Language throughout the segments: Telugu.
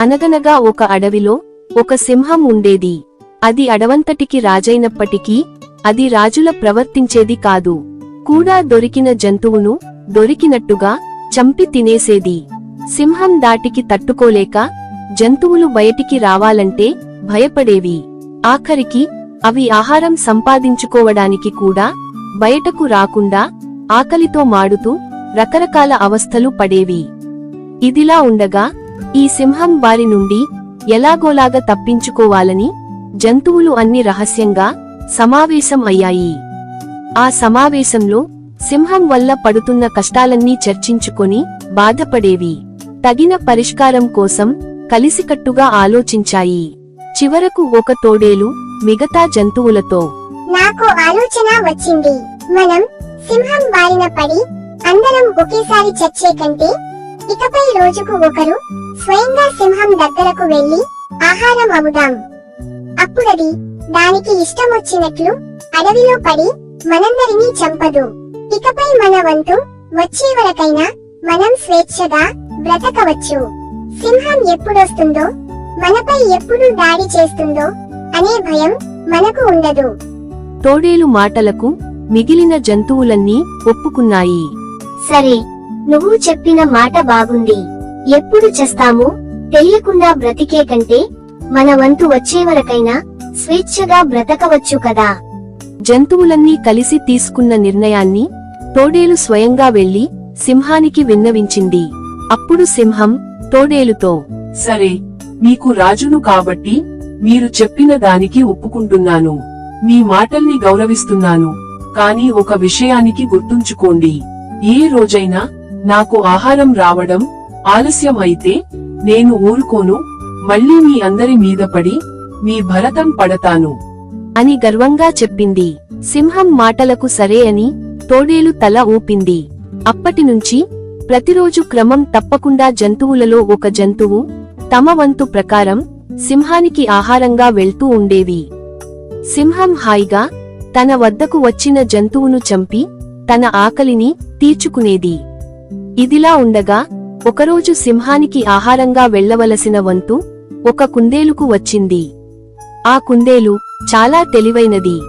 అనగనగా ఒక అడవిలో ఒక సింహం ఉండేది. అది అడవంతటికి రాజైనప్పటికీ అది రాజుల ప్రవర్తించేది కాదు. కూడా దొరికిన జంతువును దొరికినట్టుగా చంపి తినేసేది. సింహం దాటికి తట్టుకోలేక జంతువులు బయటికి రావాలంటే భయపడేవి. ఆఖరికి అవి ఆహారం సంపాదించుకోవడానికి కూడా బయటకు రాకుండా ఆకలితో మాడుతూ రకరకాల అవస్థలు పడేవి. ఇదిలా ఉండగా ఈ సింహం వారి నుండి ఎలాగోలాగా తప్పించుకోవాలని జంతువులు అన్ని రహస్యంగా సమావేశం అయ్యాయి. ఆ సమావేశంలో సింహం వల్ల పడుతున్న కష్టాలన్నీ చర్చించుకొని బాధపడేవి. తగిన పరిష్కారం కోసం కలిసికట్టుగా ఆలోచించాయి. చివరకు ఒక తోడేలు మిగతా జంతువులతో నాకు ఆలోచన వచ్చింది. మనం సింహం బారిన పడి అందరం ఒకేసారి చచ్చే కంటే ఇకపై రోజుకు ఒకరు స్వయంగా సింహం దగ్గరకు వెళ్ళి ఆహారం అవుదాం అప్పుడది దానికి ఇష్టం వచ్చినట్లు అడవిలో పడి మనందరినీ చంపదు. ఇకపై మన వంతు వచ్చే వరకైనా మనం స్వేచ్ఛగా బ్రతకవచ్చు. సింహం ఎప్పుడొస్తుందో మనపై ఎప్పుడు దాడి చేస్తుందో అనే భయం మనకు ఉండదు. తోడేలు మాటలకు మిగిలిన జంతువులన్నీ ఒప్పుకున్నాయి. సరే నువ్వు చెప్పిన మాట బాగుంది. ఎప్పుడు చేస్తాము తెలియకుండా బ్రతికే కంటే మన వంతు వచ్చే వరకైనా స్వేచ్ఛగా బ్రతకవచ్చు కదా. జంతువులన్నీ కలిసి తీసుకున్న నిర్ణయాన్ని తోడేలు స్వయంగా వెళ్ళి సింహానికి విన్నవించింది. అప్పుడు సింహం తోడేలుతో సరే మీకు రాజును కాబట్టి మీరు చెప్పిన దానికి ఒప్పుకుంటున్నాను. మీ మాటల్ని గౌరవిస్తున్నాను. కానీ ఒక విషయానికి గుర్తుంచుకోండి. ఏ రోజైనా నాకు ఆహారం రావడం ఆలస్యం అయితే నేను ఊరుకోను మళ్ళీ మీ అందరి మీద పడి మీ భరతం పడతాను. అని గర్వంగా చెప్పింది. సింహం మాటలకు సరే అని తోడేలు తల ఊపింది. అప్పటినుంచి ప్రతిరోజు క్రమం తప్పకుండా జంతువులలో ఒక జంతువు తమ వంతు ప్రకారం సింహానికి ఆహారంగా వెళ్తూ ఉండేవి. సింహం హాయిగా తన వద్దకు వచ్చిన జంతువును చంపి తన ఆకలిని తీర్చుకునేది. ఇదిలా ఉండగా ఒకరోజు సింహానికి ఆహారంగా వెళ్ళవలసిన వంతు ఒక కుందేలుకు వచ్చింది. ఆ కుందేలు చాలా తెలివైనది.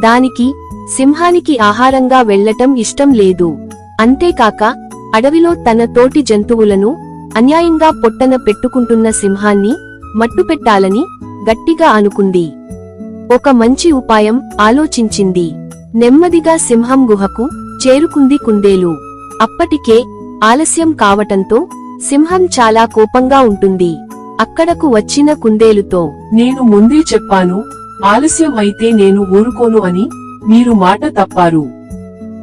దానికి సింహానికి ఆహారంగా వెళ్ళటం ఇష్టం లేదు. అంతేకాక అడవిలో తన తోటి జంతువులను అన్యాయంగా పొట్టన పెట్టుకుంటున్న సింహాన్ని మట్టుపెట్టాలని గట్టిగా అనుకుంది. ఒక మంచి ఉపాయం ఆలోచించింది. నెమ్మదిగా సింహం గుహకు చేరుకుంది కుందేలు. అప్పటికే ఆలస్యం కావటంతో సింహం చాలా కోపంగా ఉంటుంది. అక్కడకు వచ్చిన కుందేలుతో నేను ముందే చెప్పాను ఆలస్యం అయితే నేను ఊరుకోను అని మీరు మాట తప్పారు.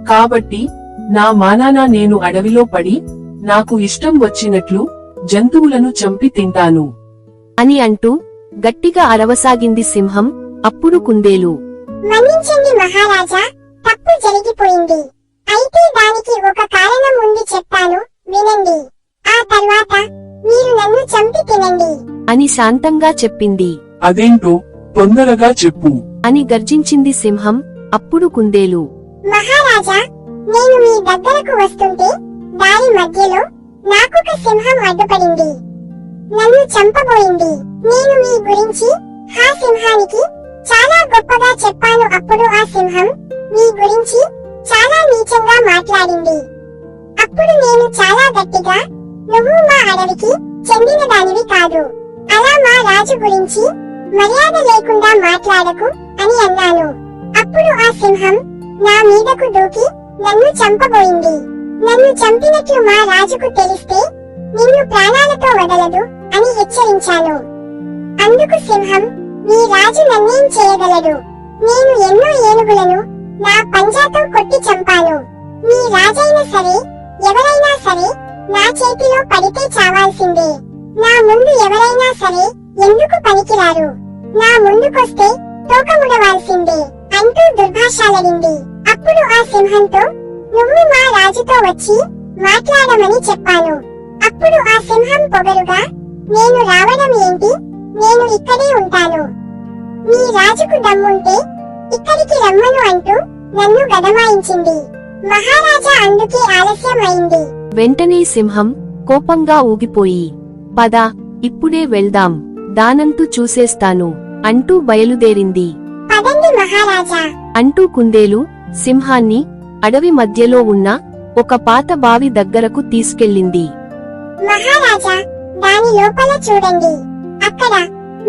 కాబట్టి నా మానాన నేను అడవిలో పడి నాకు ఇష్టం వచ్చినట్లు జంతువులను చంపి తింటాను. అని అంటూ గట్టిగా అరవసాగింది సింహం అప్పుడు కుందేలు. మన్నించండి మహారాజా తప్పు జరిగిపోయింది. అయితే దానికి ఒక కారణం ఉంది చెప్తాను. వినండి. ఆ తర్వాత మీరు నన్ను చంపి తినండి. అని శాంతంగా చెప్పింది. అదేంటో తొందరగా చెప్పు. అని గర్జించింది సింహం అప్పుడు కుందేలు. మహారాజా నేను మీ దగ్గరకు వస్తుంటే దారి మధ్యలో నాకొక సింహం అడ్డుపడింది. నన్ను చంపబోయింది. నేను మీ గురించి ఆ సింహానికి చాలా గొప్పగా చెప్పాను అప్పుడు ఆ సింహం మీ గురించి చాలా నీచంగా మాట్లాడింది. అప్పుడు నేను చాలా గట్టిగా నువ్వు మా అడవికి చెందిన దానివి కాదు. అలా మా రాజు గురించి మర్యాద లేకుండా మాట్లాడకు అని అన్నాను. అప్పుడు ఆ సింహం నా మీదకు దూకి నన్ను చంపబోయింది. నన్ను చంపినట్లు మా రాజుకు తెలిస్తే నిన్ను ప్రాణాలతో వదలదు అని హెచ్చరించాను. అందుకు సింహం మీ రాజు నన్నేం చేయగలడు? నేను ఎన్నో ఏనుగులను నా పంజాతో కొట్టి చంపాను. మీ రాజైనా సరే ఎవరైనా సరే నా చేతిలో పడితే చావాల్సిందే. నా ముందు ఎవరైనా సరే ఎందుకు పనికిరారు? నా ముందుకొస్తే తోకముడవాల్సిందే అంటూ దుర్భాషాలడింది అప్పుడు ఆ సింహంతో నువ్వు మా రాజుతో వచ్చి మాట్లాడమని చెప్పాను. అప్పుడు ఆ సింహం పొగరుగా నేను రావడం ఏంటి? నేను ఇక్కడే ఉంటాను. మీ రాజుకు దమ్ముంటే ఇక్కడికి రమ్మను అంటూ నన్ను గదమాయించింది. మహారాజా అందుకే ఆలస్యం అయింది వెంటనే సింహం కోపంగా ఊగిపోయి పద ఇప్పుడే వెళ్దాం దానంతు చూసేస్తాను అంటూ బయలుదేరింది. పదండి మహారాజా. అంటూ కుందేలు సింహాన్ని అడవి మధ్యలో ఉన్న ఒక పాత బావి దగ్గరకు తీసుకెళ్ళింది. మహారాజా దాని లోపల చూడండి. అక్కడ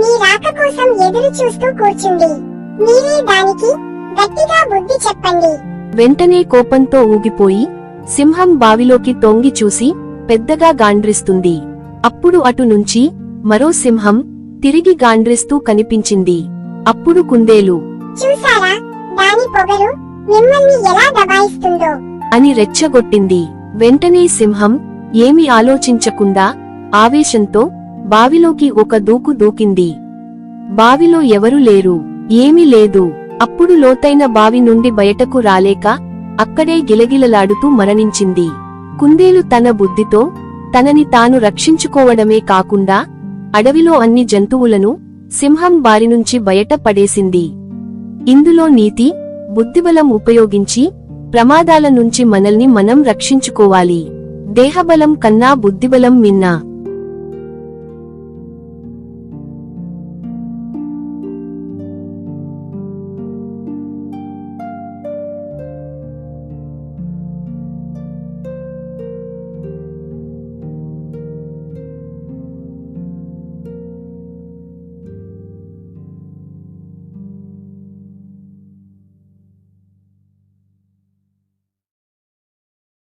మీ రాక కోసం ఎదురు చూస్తూ కూర్చుంది. మీరే దానికి గట్టిగా బుద్ధి చెప్పండి. వెంటనే కోపంతో ఊగిపోయి సింహం బావిలోకి తొంగి చూసి పెద్దగా గాండ్రిస్తుంది. అప్పుడు అటు నుంచి మరో సింహం తిరిగి గాండ్రిస్తూ కనిపించింది. అప్పుడు కుందేలు చూసారా దాని పొగరు మిమ్మల్ని ఎలా దబాయిస్తుందో. అని రెచ్చగొట్టింది. వెంటనే సింహం ఏమి ఆలోచించకుండా ఆవేశంతో బావిలోకి ఒక దూకు దూకింది. బావిలో ఎవరు లేరు. ఏమీ లేదు. అప్పుడు లోతైన బావి నుండి బయటకు రాలేక అక్కడే గిలగిలలాడుతూ మరణించింది. కుందేలు తన బుద్ధితో తనని తాను రక్షించుకోవడమే కాకుండా అడవిలో అన్ని జంతువులను సింహం బారినుంచి బయట పడేసింది. ఇందులో నీతి బుద్ధిబలం ఉపయోగించి ప్రమాదాల నుంచి మనల్ని మనం రక్షించుకోవాలి. దేహబలం కన్నా బుద్ధిబలం మిన్నా